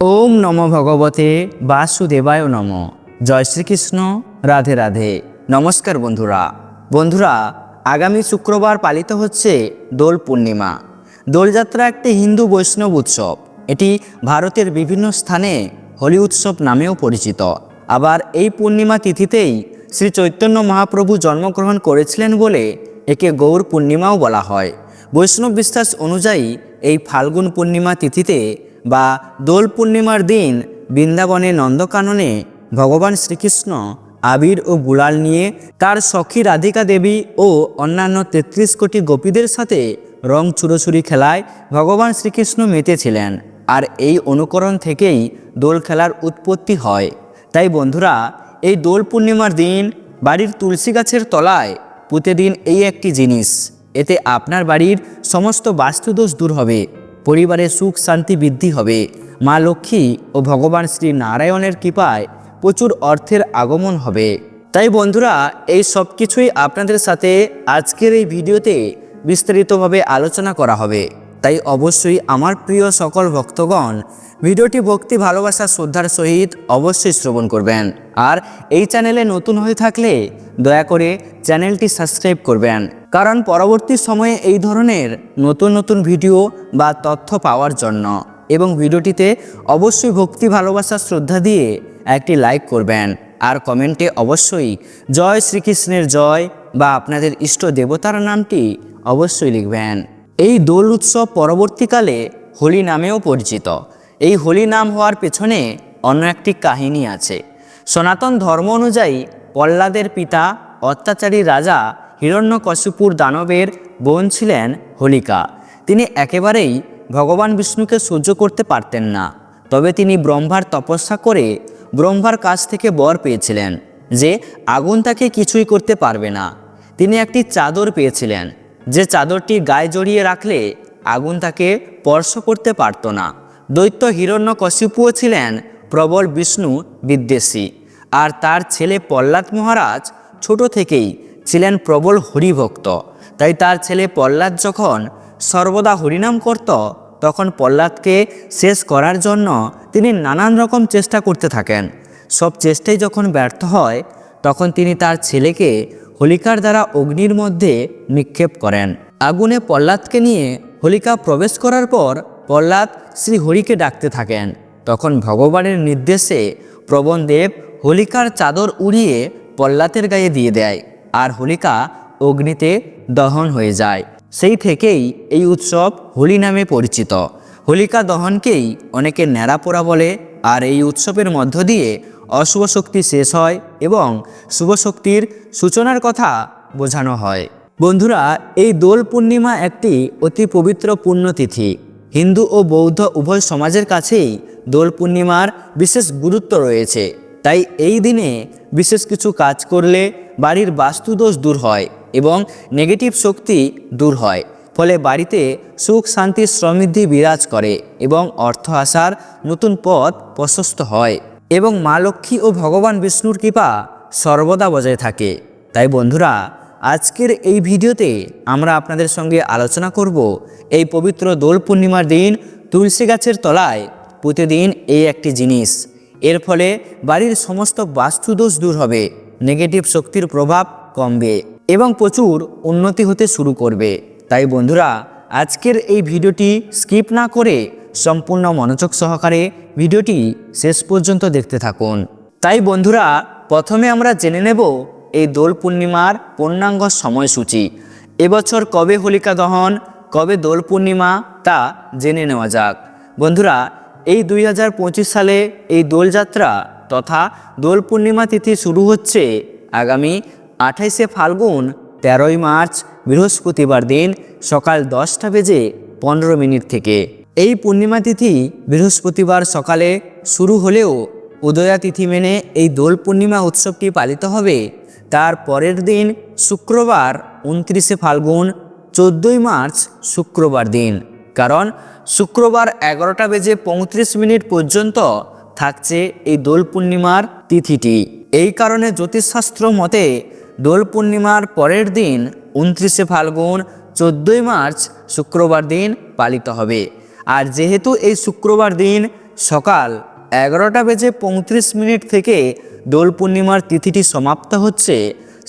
ওম নম ভগবতে বাসুদেবায় নম। জয় শ্রীকৃষ্ণ, রাধে রাধে। নমস্কার বন্ধুরা। বন্ধুরা, আগামী শুক্রবার পালিত হচ্ছে দোল পূর্ণিমা। দোলযাত্রা একটি হিন্দু বৈষ্ণব উৎসব। এটি ভারতের বিভিন্ন স্থানে হোলি উৎসব নামেও পরিচিত। আবার এই পূর্ণিমা তিথিতেই শ্রী চৈতন্য মহাপ্রভু জন্মগ্রহণ করেছিলেন বলে একে গৌর পূর্ণিমাও বলা হয়। বৈষ্ণব বিশ্বাস অনুযায়ী এই ফাল্গুন পূর্ণিমা তিথিতে বা দোল পূর্ণিমার দিন বৃন্দাবনে নন্দকাননে ভগবান শ্রীকৃষ্ণ, আবির ও গুলাল নিয়ে তার সখী রাধিকা দেবী ও অন্যান্য তেত্রিশ কোটি গোপীদের সাথে রং চুরোচুরি খেলায় ভগবান শ্রীকৃষ্ণ মেতেছিলেন। আর এই অনুকরণ থেকেই দোল খেলার উৎপত্তি হয়। তাই বন্ধুরা, এই দোল পূর্ণিমার দিন বাড়ির তুলসী গাছের তলায় পুঁতে দিন এই একটি জিনিস। এতে আপনার বাড়ির সমস্ত বাস্তুদোষ দূর হবে। পরিবারে সুখ, শান্তি বৃদ্ধি হবে। মা লক্ষ্মী ও ভগবান শ্রী নারায়ণের কৃপায় প্রচুর অর্থের আগমন হবে। তাই বন্ধুরা, এই সব কিছুই আপনাদের সাথে আজকের এই ভিডিওতে বিস্তারিতভাবে আলোচনা করা হবে। তাই অবশ্যই আমার প্রিয় সকল ভক্তগণ, ভিডিওটি ভক্তি, ভালোবাসা, শ্রদ্ধার সহিত অবশ্যই শ্রবণ করবেন। আর এই চ্যানেলে নতুন হয়ে থাকলে দয়া করে চ্যানেলটি সাবস্ক্রাইব করবেন। কারণ পরবর্তী সময়ে এই ধরনের নতুন নতুন ভিডিও বা তথ্য পাওয়ার জন্য এবং ভিডিওটিতে অবশ্যই ভক্তি, ভালোবাসা, শ্রদ্ধা দিয়ে একটি লাইক করবেন। আর কমেন্টে অবশ্যই জয় শ্রীকৃষ্ণের জয় বা আপনাদের ইষ্ট দেবতার নামটি অবশ্যই লিখবেন। এই দোল উৎসব পরবর্তীকালে হোলি নামেও পরিচিত। এই হোলি নাম হওয়ার পেছনে অন্য একটি কাহিনী আছে। সনাতন ধর্ম অনুযায়ী প্রহ্লাদের পিতা, অত্যাচারী রাজা হিরণ্যকশিপুর দানবের বোন ছিলেন হোলিকা। তিনি একেবারেই ভগবান বিষ্ণুকে সহ্য করতে পারতেন না। তবে তিনি ব্রহ্মার তপস্যা করে ব্রহ্মার কাছ থেকে বর পেয়েছিলেন, যে আগুন তাকে কিছুই করতে পারবে না। তিনি একটি চাদর পেয়েছিলেন, যে চাদরটি গায়ে জড়িয়ে রাখলে আগুন তাকে স্পর্শ করতে পারত না। দৈত্য হিরণ্যকশিপুও ছিলেন প্রবল বিষ্ণু বিদ্বেষী। আর তার ছেলে প্রহ্লাদ মহারাজ ছোট থেকেই ছিলেন প্রবল হরিভক্ত। তাই তার ছেলে প্রহ্লাদ যখন সর্বদা হরিনাম করত, তখন প্রহ্লাদকে শেষ করার জন্য তিনি নানান রকম চেষ্টা করতে থাকেন। সব চেষ্টাই যখন ব্যর্থ হয়, তখন তিনি তার ছেলেকে হোলিকার দ্বারা অগ্নির মধ্যে নিক্ষেপ করেন। আগুনে প্রহ্লাদকে নিয়ে হোলিকা প্রবেশ করার পর প্রহ্লাদ শ্রী হরিকে ডাকতে থাকেন। তখন ভগবানের নির্দেশে প্রবণদেব হোলিকার চাদর উড়িয়ে প্রহ্লাদের গায়ে দিয়ে দেয়, আর হোলিকা অগ্নিতে দহন হয়ে যায়। সেই থেকেই এই উৎসব হোলি নামে পরিচিত। হোলিকা দহনকেই অনেকে ন্যাড়াপোড়া বলে, আর এই উৎসবের মধ্য দিয়ে অশুভ শক্তি শেষ হয় এবং শুভ শক্তির সূচনার কথা বোঝানো হয়। বন্ধুরা, এই দোল পূর্ণিমা একটি অতি পবিত্র পুণ্যতিথি। হিন্দু ও বৌদ্ধ উভয় সমাজের কাছেই দোল পূর্ণিমার বিশেষ গুরুত্ব রয়েছে। তাই এই দিনে বিশেষ কিছু কাজ করলে বাড়ির বাস্তুদোষ দূর হয় এবং নেগেটিভ শক্তি দূর হয়। ফলে বাড়িতে সুখ, শান্তি, সমৃদ্ধি বিরাজ করে এবং অর্থ আসার নতুন পথ প্রশস্ত হয় এবং মা লক্ষ্মী ও ভগবান বিষ্ণুর কৃপা সর্বদা বজায় থাকে। তাই বন্ধুরা, আজকের এই ভিডিওতে আমরা আপনাদের সঙ্গে আলোচনা করব এই পবিত্র দোল পূর্ণিমার দিন তুলসী গাছের তলায় প্রতিদিন এই একটি জিনিস। এর ফলে বাড়ির সমস্ত বাস্তুদোষ দূর হবে নেগেটিভ শক্তির প্রভাব কমবে এবং প্রচুর উন্নতি হতে শুরু করবে। তাই বন্ধুরা, আজকের এই ভিডিওটি স্কিপ না করে সম্পূর্ণ মনোযোগ সহকারে ভিডিওটি শেষ পর্যন্ত দেখতে থাকুন। তাই বন্ধুরা, প্রথমে আমরা জেনে নেব এই দোল পূর্ণিমার পূর্ণাঙ্গ সময়সূচি। এবছর কবে হোলিকা দহন, কবে দোল পূর্ণিমা তা জেনে নেওয়া যাক। বন্ধুরা এই দুই হাজার পঁচিশ সালে এই দোলযাত্রা তথা দোল পূর্ণিমা তিথি শুরু হচ্ছে আগামী আঠাইশে ফাল্গুন, তেরোই মার্চ, বৃহস্পতিবার দিন সকাল দশটা বেজে পনেরো মিনিট থেকে। এই পূর্ণিমা তিথি বৃহস্পতিবার সকালে শুরু হলেও উদয়া তিথি মেনে এই দোল পূর্ণিমা উৎসবটি পালিত হবে। তার পরের দিন শুক্রবার, উনত্রিশে ফাল্গুন, চোদ্দোই মার্চ, শুক্রবার দিন। কারণ শুক্রবার এগারোটা বেজে পঁয়ত্রিশ মিনিট পর্যন্ত থাকছে এই দোল পূর্ণিমার তিথিটি। এই কারণে জ্যোতিষশাস্ত্র মতে দোল পূর্ণিমার পরের দিন উনত্রিশে ফাল্গুন, চোদ্দোই মার্চ শুক্রবার দিন পালিত হবে। আর যেহেতু এই শুক্রবার দিন সকাল এগারোটা বেজে পঁয়ত্রিশ মিনিট থেকে দোল পূর্ণিমার তিথিটি সমাপ্ত হচ্ছে,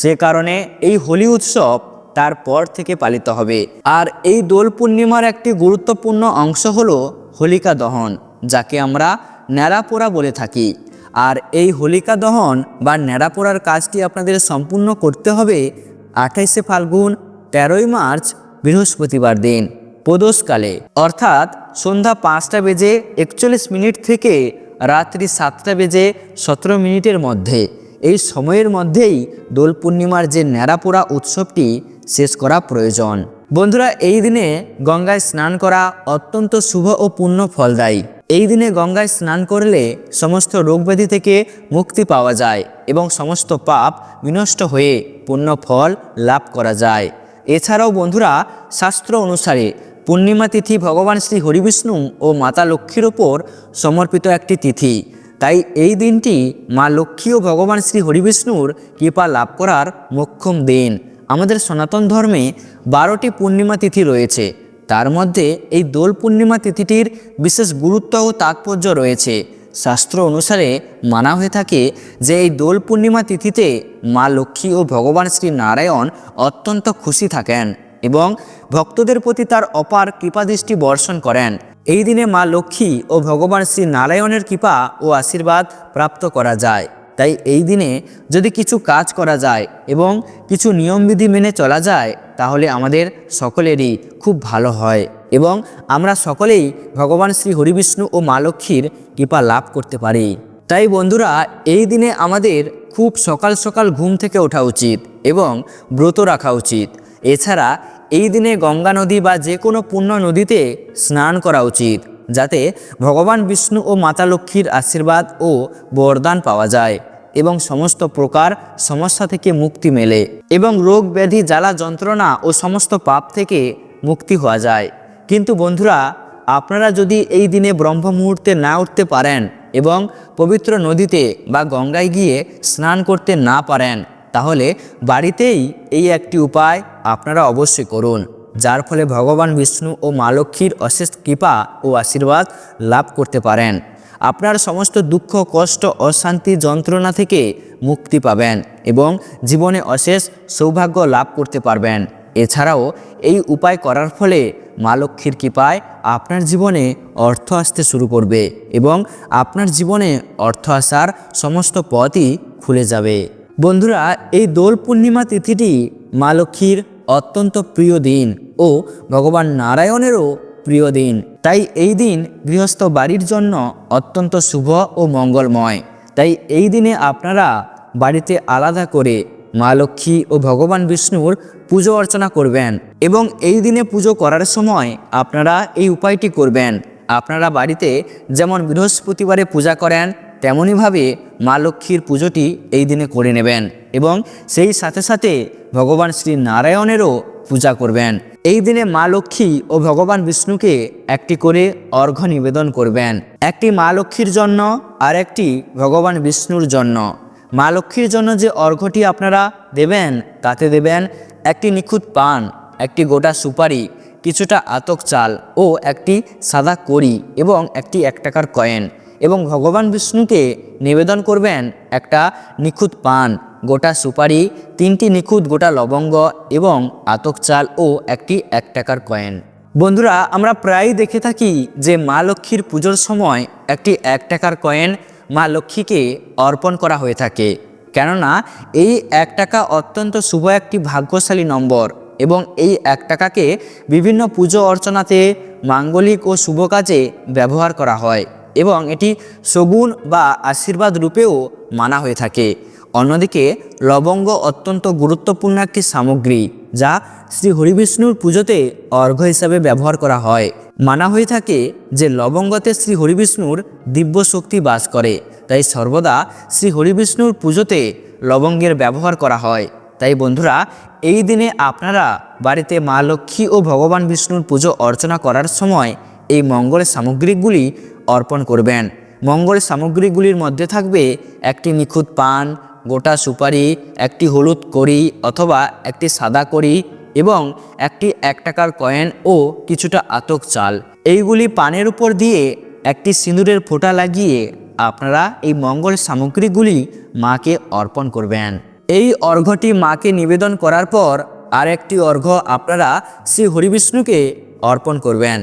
সে কারণে এই হোলি উৎসব তারপর থেকে পালিত হবে। আর এই দোল পূর্ণিমার একটি গুরুত্বপূর্ণ অংশ হলো হোলিকা দহন, যাকে আমরা ন্যাড়াপোড়া বলে থাকি। আর এই হোলিকা দহন বা ন্যাড়াপোড়ার কাজটি আপনাদের সম্পূর্ণ করতে হবে আঠাইশে ফাল্গুন, তেরোই মার্চ, বৃহস্পতিবার দিন প্রদোষকালে অর্থাৎ সন্ধ্যা পাঁচটা বেজে একচল্লিশ মিনিট থেকে রাত্রি সাতটা বেজে সতেরো মিনিটের মধ্যে। এই সময়ের মধ্যেই দোল পূর্ণিমার যে ন্যাড়াপোড়া উৎসবটি শেষ করা প্রয়োজন। বন্ধুরা, এই দিনে গঙ্গায় স্নান করা অত্যন্ত শুভ ও পূর্ণ ফলদায়ী। এই দিনে গঙ্গায় স্নান করলে সমস্ত রোগব্যাধি থেকে মুক্তি পাওয়া যায় এবং সমস্ত পাপ বিনষ্ট হয়ে পূর্ণ ফল লাভ করা যায়। এছাড়াও বন্ধুরা, শাস্ত্র অনুসারে পূর্ণিমা তিথি ভগবান শ্রী হরিবিষ্ণু ও মাতা লক্ষ্মীর ওপর সমর্পিত একটি তিথি। তাই এই দিনটি মা লক্ষ্মী ও ভগবান শ্রী হরিবিষ্ণুর কৃপা লাভ করার মোক্ষম দিন। আমাদের সনাতন ধর্মে বারোটি পূর্ণিমা তিথি রয়েছে। তার মধ্যে এই দোল পূর্ণিমা তিথিটির বিশেষ গুরুত্ব ও তাৎপর্য রয়েছে। শাস্ত্র অনুসারে মানা হয়ে থাকে যে এই দোল পূর্ণিমা তিথিতে মা লক্ষ্মী ও ভগবান শ্রী নারায়ণ অত্যন্ত খুশি থাকেন এবং ভক্তদের প্রতি তার অপার কৃপাদৃষ্টি বর্ষণ করেন। এই দিনে মা লক্ষ্মী ও ভগবান শ্রী নারায়ণের কৃপা ও আশীর্বাদ প্রাপ্ত করা যায়। তাই এই দিনে যদি কিছু কাজ করা যায় এবং কিছু নিয়মবিধি মেনে চলা যায়, তাহলে আমাদের সকলেরই খুব ভালো হয় এবং আমরা সকলেই ভগবান শ্রী হরিবিষ্ণু ও মা লক্ষ্মীর কৃপা লাভ করতে পারি। তাই বন্ধুরা, এই দিনে আমাদের খুব সকাল সকাল ঘুম থেকে ওঠা উচিত এবং ব্রত রাখা উচিত। এছাড়া এই দিনে গঙ্গা নদী বা যে কোনো পূর্ণ নদীতে স্নান করা উচিত। যাতে ভগবান বিষ্ণু ও মাতা লক্ষ্মীর আশীর্বাদ ও বরদান পাওয়া যায় এবং সমস্ত প্রকার সমস্যা থেকে মুক্তি মেলে এবং রোগ ব্যাধি, জ্বালা যন্ত্রণা ও সমস্ত পাপ থেকে মুক্তি হওয়া যায়। কিন্তু বন্ধুরা, আপনারা যদি এই দিনে ব্রহ্ম মুহূর্তে না উঠতে পারেন এবং পবিত্র নদীতে বা গঙ্গায় গিয়ে স্নান করতে না পারেন, তাহলে বাড়িতেই এই একটি উপায় আপনারা অবশ্যই করুন। যার ফলে ভগবান বিষ্ণু ও মা লক্ষ্মীর অশেষ কৃপা ও আশীর্বাদ লাভ করতে পারেন। আপনার সমস্ত দুঃখ, কষ্ট, অশান্তি, যন্ত্রণা থেকে মুক্তি পাবেন এবং জীবনে অশেষ সৌভাগ্য লাভ করতে পারবেন। এছাড়াও এই উপায় করার ফলে মা লক্ষ্মীর কৃপায় আপনার জীবনে অর্থ আসতে শুরু করবে এবং আপনার জীবনে অর্থ আসার সমস্ত পথই খুলে যাবে। বন্ধুরা, এই দোল পূর্ণিমা তিথিটি মা লক্ষ্মীর অত্যন্ত প্রিয় দিন ও ভগবান নারায়ণেরও প্রিয় দিন। তাই এই দিন গৃহস্থ বাড়ির জন্য অত্যন্ত শুভ ও মঙ্গলময়। তাই এই দিনে আপনারা বাড়িতে আলাদা করে মা লক্ষ্মী ও ভগবান বিষ্ণুর পুজো অর্চনা করবেন এবং এই দিনে পুজো করার সময় আপনারা এই উপায়টি করবেন। আপনারা বাড়িতে যেমন বৃহস্পতিবারে পূজা করেন তেমনইভাবে মা লক্ষ্মীর পুজোটি এই দিনে করে নেবেন এবং সেই সাথে সাথে ভগবান শ্রী নারায়ণেরও পূজা করবেন। এই দিনে মা লক্ষ্মী ও ভগবান বিষ্ণুকে একটি করে অর্ঘ্য নিবেদন করবেন। একটি মা লক্ষ্মীর জন্য আর একটি ভগবান বিষ্ণুর জন্য। মা লক্ষ্মীর জন্য যে অর্ঘ্যটি আপনারা দেবেন, তাতে দেবেন একটি নিখুঁত পান, একটি গোটা সুপারি, কিছুটা আতক চাল ও একটি সাদা কড়ি এবং একটি এক টাকার কয়েন। এবং ভগবান বিষ্ণুকে নিবেদন করবেন একটা নিখুঁত পান, গোটা সুপারি, তিনটি নিখুঁত, গোটা লবঙ্গ এবং আতক চাল ও একটি এক টাকার কয়েন। বন্ধুরা, আমরা প্রায়ই দেখে থাকি যে মা লক্ষ্মীর পুজোর সময় একটি এক টাকার কয়েন মা লক্ষ্মীকে অর্পণ করা হয়ে থাকে। কেননা, এই এক টাকা অত্যন্ত শুভ একটি ভাগ্যশালী নম্বর এবং এই এক টাকাকে বিভিন্ন পুজো অর্চনাতে মাঙ্গলিক ও শুভ কাজে ব্যবহার করা হয়। এবং এটি সগুণ বা আশীর্বাদ রূপেও মানা হয়ে থাকে। অন্যদিকে, লবঙ্গ অত্যন্ত গুরুত্বপূর্ণ একটি সামগ্রী, যা শ্রী হরিবিষ্ণুর পুজোতে অর্ঘ্য হিসাবে ব্যবহার করা হয়। মানা হয়ে থাকে যে, লবঙ্গতে শ্রী হরিবিষ্ণুর দিব্য শক্তি বাস করে, তাই সর্বদা শ্রী হরিবিষ্ণুর পুজোতে লবঙ্গের ব্যবহার করা হয়। তাই বন্ধুরা, এই দিনে আপনারা বাড়িতে মা লক্ষ্মী ও ভগবান বিষ্ণুর পুজো অর্চনা করার সময় এই মঙ্গলের সামগ্রীগুলি অর্পণ করবেন। মঙ্গল সামগ্রীগুলির মধ্যে থাকবে একটি নিখুঁত পান, গোটা সুপারি, একটি হলুদ কড়ি অথবা একটি সাদা কড়ি এবং একটি এক টাকার কয়েন ও কিছুটা আতক চাল। এইগুলি পানের উপর দিয়ে একটি সিঁদুরের ফোঁটা লাগিয়ে আপনারা এই মঙ্গল সামগ্রীগুলি মাকে অর্পণ করবেন। এই অর্ঘ্যটি মাকে নিবেদন করার পর আর একটি অর্ঘ্য আপনারা শ্রী হরিবিষ্ণুকে অর্পণ করবেন।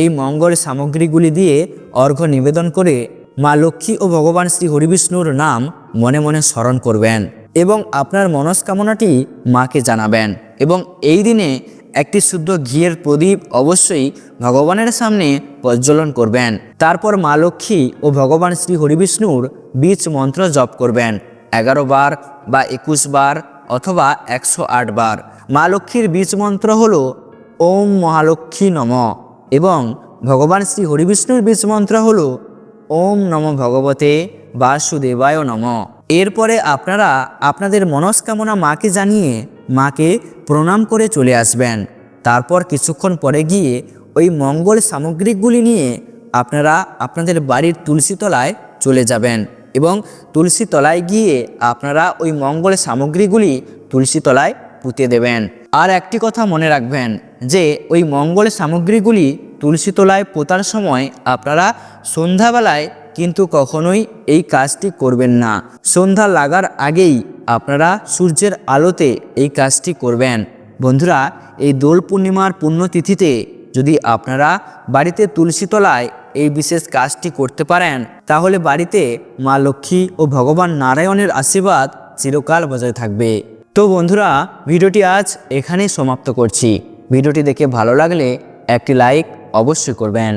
এই মঙ্গল সামগ্রীগুলি দিয়ে অর্ঘ্য নিবেদন করে মা লক্ষ্মী ও ভগবান শ্রী হরিবিষ্ণুর নাম মনে মনে স্মরণ করবেন এবং আপনার মনস্কামনাটি মাকে জানাবেন। এবং এই দিনে একটি শুদ্ধ ঘিয়ের প্রদীপ অবশ্যই ভগবানের সামনে প্রজ্বলন করবেন। তারপর মা লক্ষ্মী ও ভগবান শ্রী হরিবিষ্ণুর বীজ মন্ত্র জপ করবেন। এগারো বার বা একুশ বার অথবা একশো আট বার। মা লক্ষ্মীর বীজ মন্ত্র হল ওম মহালক্ষ্মী নম। এবং ভগবান শ্রী হরিবিষ্ণুর বীজ মন্ত্র হল, ওম নম ভগবতে বাসুদেবায় নম। এরপরে আপনারা আপনাদের মনস্কামনা মাকে জানিয়ে মাকে প্রণাম করে চলে আসবেন। তারপর কিছুক্ষণ পরে গিয়ে ওই মঙ্গল সামগ্রিকগুলি নিয়ে আপনারা আপনাদের বাড়ির তুলসী তলায় চলে যাবেন এবং তুলসী তলায় গিয়ে আপনারা ওই মঙ্গল সামগ্রীগুলি তুলসী তলায় পুঁতে দেবেন। আর একটি কথা মনে রাখবেন যে ওই মঙ্গল সামগ্রীগুলি তুলসী তলায় পোতার সময় আপনারা সন্ধ্যাবেলায় কিন্তু কখনোই এই কাজটি করবেন না। সন্ধ্যা লাগার আগেই আপনারা সূর্যের আলোতে এই কাজটি করবেন। বন্ধুরা, এই দোল পূর্ণিমার পুণ্যতিথিতে যদি আপনারা বাড়িতে তুলসী তলায় এই বিশেষ কাজটি করতে পারেন, তাহলে বাড়িতে মা লক্ষ্মী ও ভগবান নারায়ণের আশীর্বাদ চিরকাল বজায় থাকবে। তো বন্ধুরা, ভিডিওটি আজ এখানেই সমাপ্ত করছি। ভিডিওটি দেখে ভালো লাগলে একটি লাইক অবশ্যই করবেন।